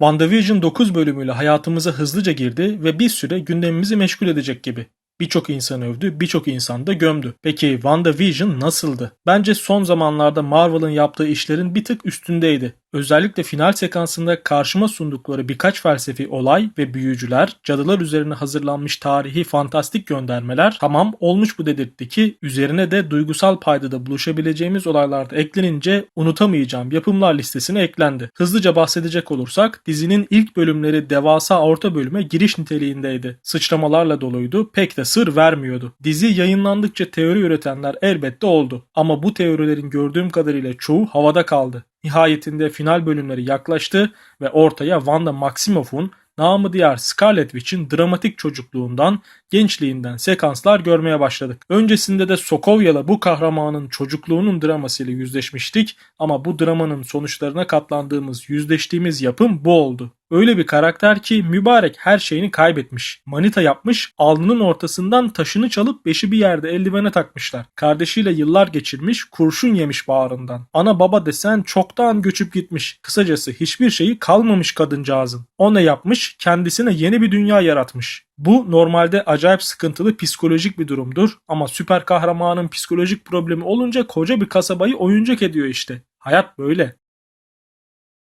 WandaVision 9 bölümüyle hayatımıza hızlıca girdi ve bir süre gündemimizi meşgul edecek gibi. Birçok insan övdü, birçok insan da gömdü. Peki WandaVision nasıldı? Bence son zamanlarda Marvel'ın yaptığı işlerin bir tık üstündeydi. Özellikle final sekansında karşıma sundukları birkaç felsefi olay ve büyücüler, cadılar üzerine hazırlanmış tarihi fantastik göndermeler tamam olmuş bu dedirtti ki üzerine de duygusal paydada buluşabileceğimiz olaylarda eklenince unutamayacağım yapımlar listesine eklendi. Hızlıca bahsedecek olursak dizinin ilk bölümleri devasa orta bölüme giriş niteliğindeydi. Sıçramalarla doluydu, pek de sır vermiyordu. Dizi yayınlandıkça teori üretenler elbette oldu ama bu teorilerin gördüğüm kadarıyla çoğu havada kaldı. Nihayetinde final bölümleri yaklaştı ve ortaya Wanda Maximoff'un namı diğer Scarlet Witch'in dramatik çocukluğundan, gençliğinden sekanslar görmeye başladık. Öncesinde de Sokovya'la bu kahramanın çocukluğunun dramasıyla yüzleşmiştik ama bu dramanın sonuçlarına katlandığımız, yüzleştiğimiz yapım bu oldu. Öyle bir karakter ki mübarek her şeyini kaybetmiş. Manita yapmış, alnının ortasından taşını çalıp beşi bir yerde eldivene takmışlar. Kardeşiyle yıllar geçirmiş, kurşun yemiş bağrından. Ana baba desen çoktan göçüp gitmiş. Kısacası hiçbir şeyi kalmamış kadıncağızın. O ne yapmış? Kendisine yeni bir dünya yaratmış. Bu normalde acayip sıkıntılı psikolojik bir durumdur ama süper kahramanın psikolojik problemi olunca koca bir kasabayı oyuncak ediyor işte. Hayat böyle.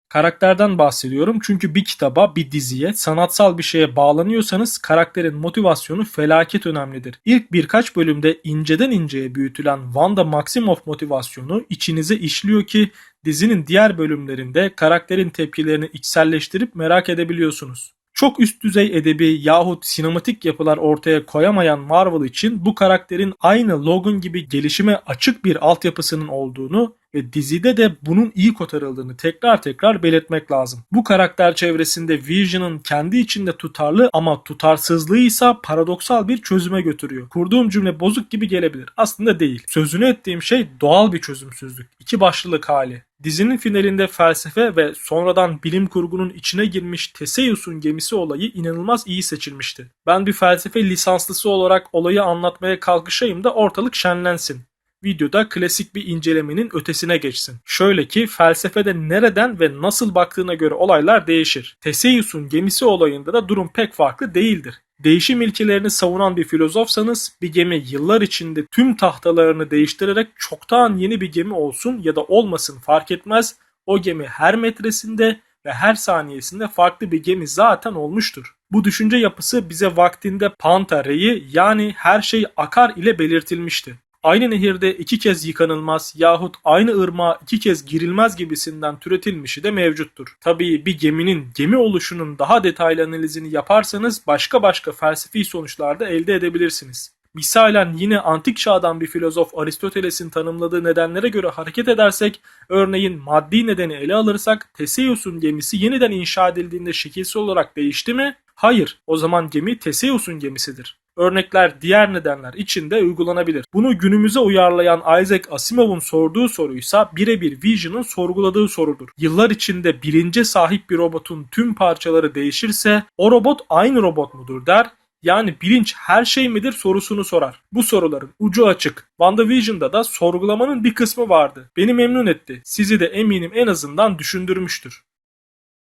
Karakterden bahsediyorum çünkü bir kitaba, bir diziye, sanatsal bir şeye bağlanıyorsanız karakterin motivasyonu felaket önemlidir. İlk birkaç bölümde inceden inceye büyütülen Wanda Maximoff motivasyonu içinize işliyor ki dizinin diğer bölümlerinde karakterin tepkilerini içselleştirip merak edebiliyorsunuz. Çok üst düzey edebi yahut sinematik yapılar ortaya koyamayan Marvel için bu karakterin aynı Logan gibi gelişime açık bir altyapısının olduğunu ve dizide de bunun iyi kotarıldığını tekrar tekrar belirtmek lazım. Bu karakter çevresinde Vision'ın kendi içinde tutarlı ama tutarsızlığı ise paradoksal bir çözüme götürüyor. Kurduğum cümle bozuk gibi gelebilir. Aslında değil. Sözünü ettiğim şey doğal bir çözümsüzlük. İki başlılık hali. Dizinin finalinde felsefe ve sonradan bilim kurgunun içine girmiş Teseus'un gemisi olayı inanılmaz iyi seçilmişti. Ben bir felsefe lisanslısı olarak olayı anlatmaya kalkışayım da ortalık şenlensin videoda klasik bir incelemenin ötesine geçsin. Şöyle ki felsefede nereden ve nasıl baktığına göre olaylar değişir. Teseus'un gemisi olayında da durum pek farklı değildir. Değişim ilkelerini savunan bir filozofsanız bir gemi yıllar içinde tüm tahtalarını değiştirerek çoktan yeni bir gemi olsun ya da olmasın fark etmez. O gemi her metresinde ve her saniyesinde farklı bir gemi zaten olmuştur. Bu düşünce yapısı bize vaktinde Panta Re'yi yani her şey akar ile belirtilmişti aynı nehirde iki kez yıkanılmaz yahut aynı ırmağa iki kez girilmez gibisinden türetilmişi de mevcuttur. Tabii bir geminin gemi oluşunun daha detaylı analizini yaparsanız başka başka felsefi sonuçlar da elde edebilirsiniz. Misalen yine antik çağdan bir filozof Aristoteles'in tanımladığı nedenlere göre hareket edersek, örneğin maddi nedeni ele alırsak Teseus'un gemisi yeniden inşa edildiğinde şekilsel olarak değişti mi? Hayır, o zaman gemi Teseus'un gemisidir örnekler diğer nedenler için de uygulanabilir. Bunu günümüze uyarlayan Isaac Asimov'un sorduğu soruysa birebir Vision'ın sorguladığı sorudur. Yıllar içinde bilince sahip bir robotun tüm parçaları değişirse o robot aynı robot mudur der yani bilinç her şey midir sorusunu sorar. Bu soruların ucu açık. WandaVision'da da sorgulamanın bir kısmı vardı. Beni memnun etti. Sizi de eminim en azından düşündürmüştür.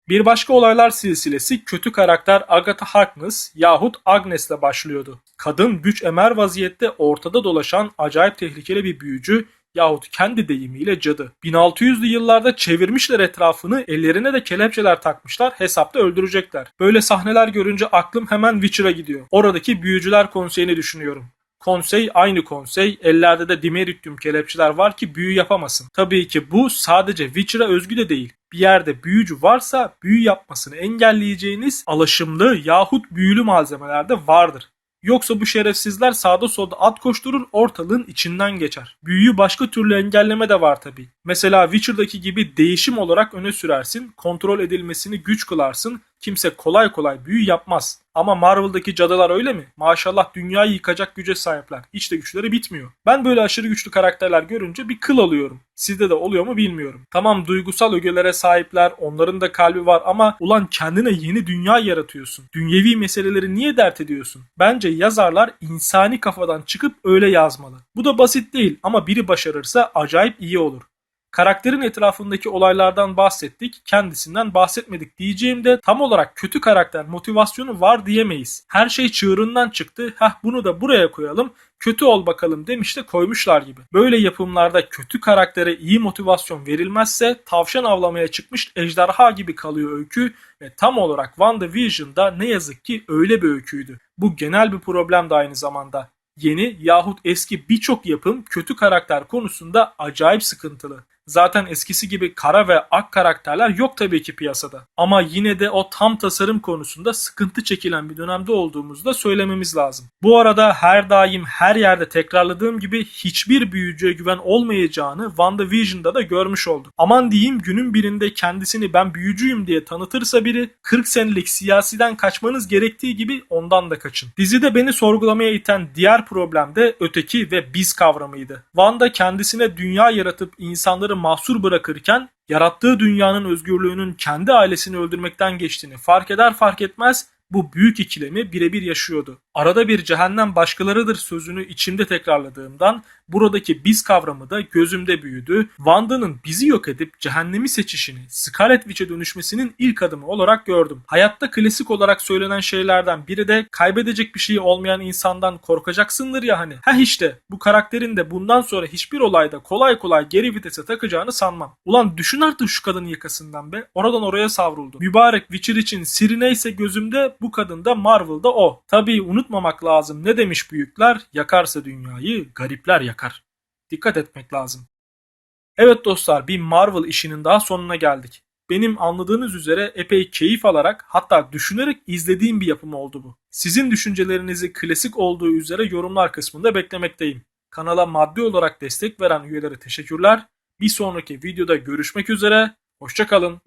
Bir başka olaylar silsilesi kötü karakter Agatha Harkness yahut Agnes'le başlıyordu. Kadın güç emer vaziyette ortada dolaşan acayip tehlikeli bir büyücü yahut kendi deyimiyle cadı. 1600'lü yıllarda çevirmişler etrafını ellerine de kelepçeler takmışlar hesapta öldürecekler. Böyle sahneler görünce aklım hemen Witcher'a gidiyor. Oradaki büyücüler konseyini düşünüyorum. Konsey aynı konsey. Ellerde de dimerityum kelepçeler var ki büyü yapamasın. Tabii ki bu sadece Witcher'a özgü de değil. Bir yerde büyücü varsa büyü yapmasını engelleyeceğiniz alaşımlı yahut büyülü malzemelerde vardır. Yoksa bu şerefsizler sağda solda at koşturur ortalığın içinden geçer. Büyüyü başka türlü engelleme de var tabi. Mesela Witcher'daki gibi değişim olarak öne sürersin, kontrol edilmesini güç kılarsın, kimse kolay kolay büyü yapmaz. Ama Marvel'daki cadılar öyle mi? Maşallah dünyayı yıkacak güce sahipler. Hiç de güçleri bitmiyor. Ben böyle aşırı güçlü karakterler görünce bir kıl alıyorum. Sizde de oluyor mu bilmiyorum. Tamam duygusal ögelere sahipler, onların da kalbi var ama ulan kendine yeni dünya yaratıyorsun. Dünyevi meseleleri niye dert ediyorsun? Bence yazarlar insani kafadan çıkıp öyle yazmalı. Bu da basit değil ama biri başarırsa acayip iyi olur. Karakterin etrafındaki olaylardan bahsettik, kendisinden bahsetmedik diyeceğimde tam olarak kötü karakter motivasyonu var diyemeyiz. Her şey çığırından çıktı. Heh bunu da buraya koyalım. Kötü ol bakalım demiş de koymuşlar gibi. Böyle yapımlarda kötü karaktere iyi motivasyon verilmezse tavşan avlamaya çıkmış ejderha gibi kalıyor öykü ve tam olarak WandaVision'da ne yazık ki öyle bir öyküydü. Bu genel bir problem de aynı zamanda. Yeni yahut eski birçok yapım kötü karakter konusunda acayip sıkıntılı. Zaten eskisi gibi kara ve ak karakterler yok tabii ki piyasada. Ama yine de o tam tasarım konusunda sıkıntı çekilen bir dönemde olduğumuzu da söylememiz lazım. Bu arada her daim her yerde tekrarladığım gibi hiçbir büyücüye güven olmayacağını WandaVision'da da görmüş olduk. Aman diyeyim günün birinde kendisini ben büyücüyüm diye tanıtırsa biri 40 senelik siyasiden kaçmanız gerektiği gibi ondan da kaçın. Dizide beni sorgulamaya iten diğer problem de öteki ve biz kavramıydı. Wanda kendisine dünya yaratıp insanları mahsur bırakırken yarattığı dünyanın özgürlüğünün kendi ailesini öldürmekten geçtiğini fark eder fark etmez bu büyük ikilemi birebir yaşıyordu. Arada bir cehennem başkalarıdır sözünü içimde tekrarladığımdan buradaki biz kavramı da gözümde büyüdü. Wanda'nın bizi yok edip cehennemi seçişini, Scarlet Witch'e dönüşmesinin ilk adımı olarak gördüm. Hayatta klasik olarak söylenen şeylerden biri de kaybedecek bir şey olmayan insandan korkacaksındır ya hani. Ha işte bu karakterin de bundan sonra hiçbir olayda kolay kolay geri vitese takacağını sanmam. Ulan düşün artık şu kadının yakasından be. Oradan oraya savruldu. Mübarek Witcher için Siri neyse gözümde bu kadın da Marvel'da o. Tabii unutmamak lazım ne demiş büyükler? Yakarsa dünyayı garipler yakar. Dikkat etmek lazım. Evet dostlar bir Marvel işinin daha sonuna geldik. Benim anladığınız üzere epey keyif alarak hatta düşünerek izlediğim bir yapım oldu bu. Sizin düşüncelerinizi klasik olduğu üzere yorumlar kısmında beklemekteyim. Kanala maddi olarak destek veren üyelere teşekkürler. Bir sonraki videoda görüşmek üzere. Hoşçakalın.